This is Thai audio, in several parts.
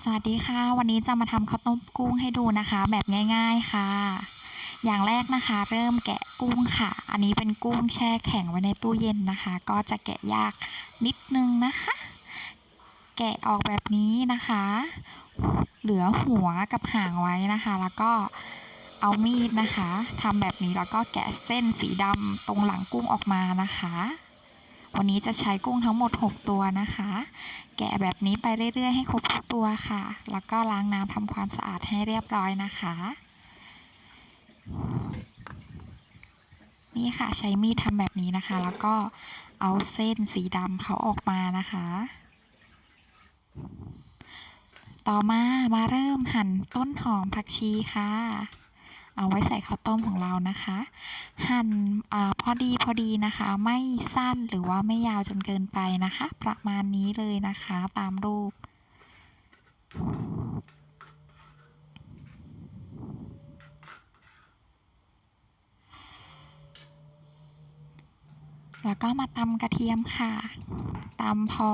สวัสดีค่ะ วันนี้จะมาทำข้าวต้มกุ้งให้ดูนะคะ แบบง่ายๆค่ะ อย่างแรกนะคะ เริ่มแกะกุ้งค่ะ อันนี้เป็นกุ้งแช่แข็งไว้ในตู้เย็นนะคะ ก็จะแกะยากนิดนึงนะคะ แกะออกแบบนี้นะคะ เหลือหัวกับหางไว้นะคะ แล้วก็เอามีดนะคะทำแบบนี้แล้วก็แกะเส้นสีดำตรงหลังกุ้งออกมานะคะ วันนี้จะใช้กุ้งทั้งหมด 6 ตัวนะคะ แกะแบบนี้ไปเรื่อยๆ ให้ครบทุกตัวค่ะ แล้วก็ล้างน้ำทำความสะอาดให้เรียบร้อยนะคะ นี่ค่ะใช้มีดทำแบบนี้นะคะ แล้วก็เอาเส้นสีดำเขาออกมานะคะ ต่อมามาเริ่มหั่นต้นหอมผักชีค่ะ เอาไว้ใส่ข้าวต้มของเรานะคะ หั่นอาพอดีพอดีนะคะ ไม่สั้นหรือว่าไม่ยาวจนเกินไปนะคะ ประมาณนี้เลยนะคะตามรูปแล้วก็มาตำกระเทียมค่ะตำพอ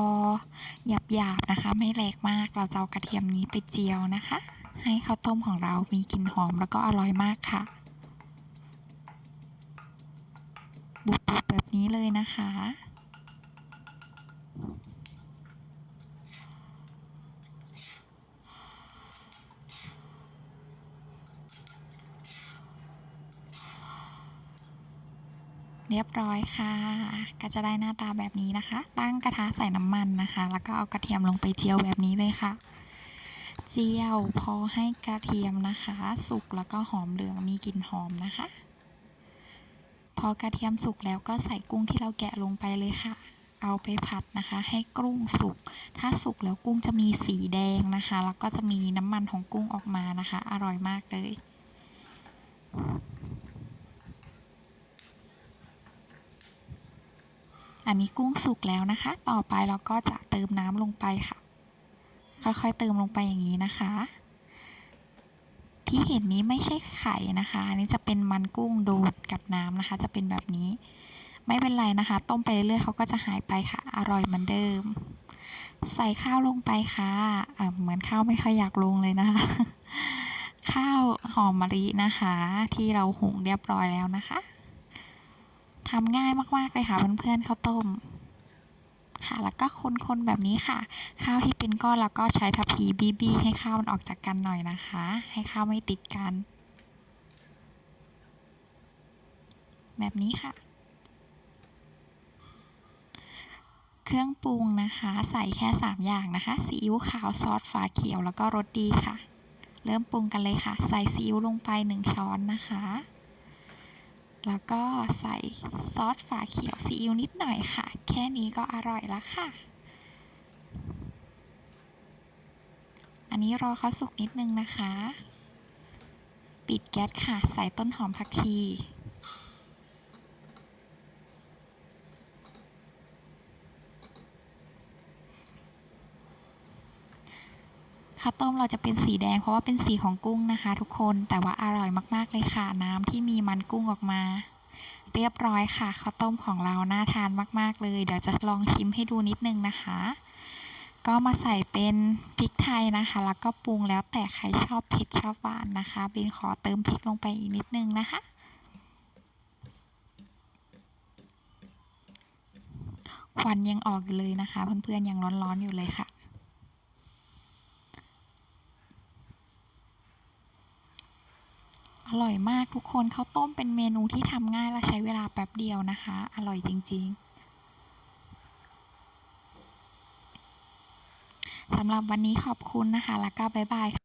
หยาบๆนะคะ ไม่แหลกมาก เราจะเอากระเทียมนี้ไปเจียวนะคะ ให้ข้าวต้มของเรามีกลิ่นหอมแล้วก็อร่อยมากค่ะ บุบๆแบบนี้เลยนะคะ เรียบร้อยค่ะ ก็จะได้หน้าตาแบบนี้นะคะ ตั้งกระทะใส่น้ำมันนะคะ แล้วก็เอากระเทียมลงไปเจียวแบบนี้เลยค่ะ เจียวพอให้กระเทียมนะคะ สุกแล้วก็หอมเหลืองมีกลิ่นหอมนะคะ พอกระเทียมสุกแล้วก็ใส่กุ้งที่เราแกะลงไปเลยค่ะ เอาไปผัดนะคะ ให้กุ้งสุก ถ้าสุกแล้วกุ้งจะมีสีแดงนะคะ แล้วก็จะมีน้ำมันของกุ้งออกมานะคะ อร่อยมากเลยอันนี้กุ้งสุกแล้วนะคะ ต่อไปเราก็จะเติมน้ำลงไปค่ะ ค่อยๆเติมลงไปอย่างนี้นะคะ ที่เห็นนี้ไม่ใช่ไข่นะคะอันนี้จะเป็นมันกุ้งดูดกับน้ำนะคะ จะเป็นแบบนี้ ไม่เป็นไรนะคะ ต้มไปเรื่อยๆเขาก็จะหายไปค่ะ อร่อยเหมือนเดิม ใส่ข้าวลงไปค่ะอะเหมือนข้าวไม่ค่อยอยากลงเลยนะคะ ข้าวหอมมะลินะคะ ที่เราหุงเรียบร้อยแล้วนะคะทำง่ายมากๆเลยค่ะเพื่อนๆข้าวต้ม ค่ะ แล้วก็คนๆแบบนี้ค่ะ ข้าวที่เป็นก้อนแล้วก็ใช้ทัพพีบีบีให้ข้าวมันออกจากกันหน่อยนะคะ ให้ข้าวไม่ติดกัน แบบนี้ค่ะ เครื่องปรุงนะคะ ใส่แค่ 3 อย่างนะคะซีอิ๊วขาวซอสฝาเขียวแล้วก็รสดีค่ะ เริ่มปรุงกันเลยค่ะ ใส่ซีอิ๊วลงไป 1 ช้อนนะคะ แล้วก็ใส่ซอสฝาเขียวซีอิ๊วนิดหน่อยค่ะ แค่นี้ก็อร่อยแล้วค่ะ อันนี้รอเขาสุกนิดนึงนะคะ ปิดแก๊สค่ะ ใส่ต้นหอมผักชี ข้าวต้มเราจะเป็นสีแดงเพราะว่าเป็นสีของกุ้งนะคะ ทุกคนแต่ว่าอร่อยมากๆเลยค่ะ น้ำที่มีมันกุ้งออกมา เรียบร้อยค่ะข้าวต้มของเราน่าทานมาก ๆ เลย เดี๋ยวจะลองชิมให้ดูนิดนึงนะคะ ก็มาใส่เป็นพริกไทยนะคะ แล้วก็ปรุงแล้วแต่ใครชอบเผ็ดชอบหวานนะคะบินขอเติมพริกลงไปอีกนิดนึงนะคะควันยังออกอยู่เลยนะคะ เพื่อนๆยังร้อนๆอยู่เลยค่ะ อร่อยมากทุกคนข้าวต้มเป็นเมนูที่ทำง่ายและใช้เวลาแป๊บเดียวนะคะ อร่อยจริงๆสำหรับวันนี้ขอบคุณนะคะ แล้วก็บ๊ายบาย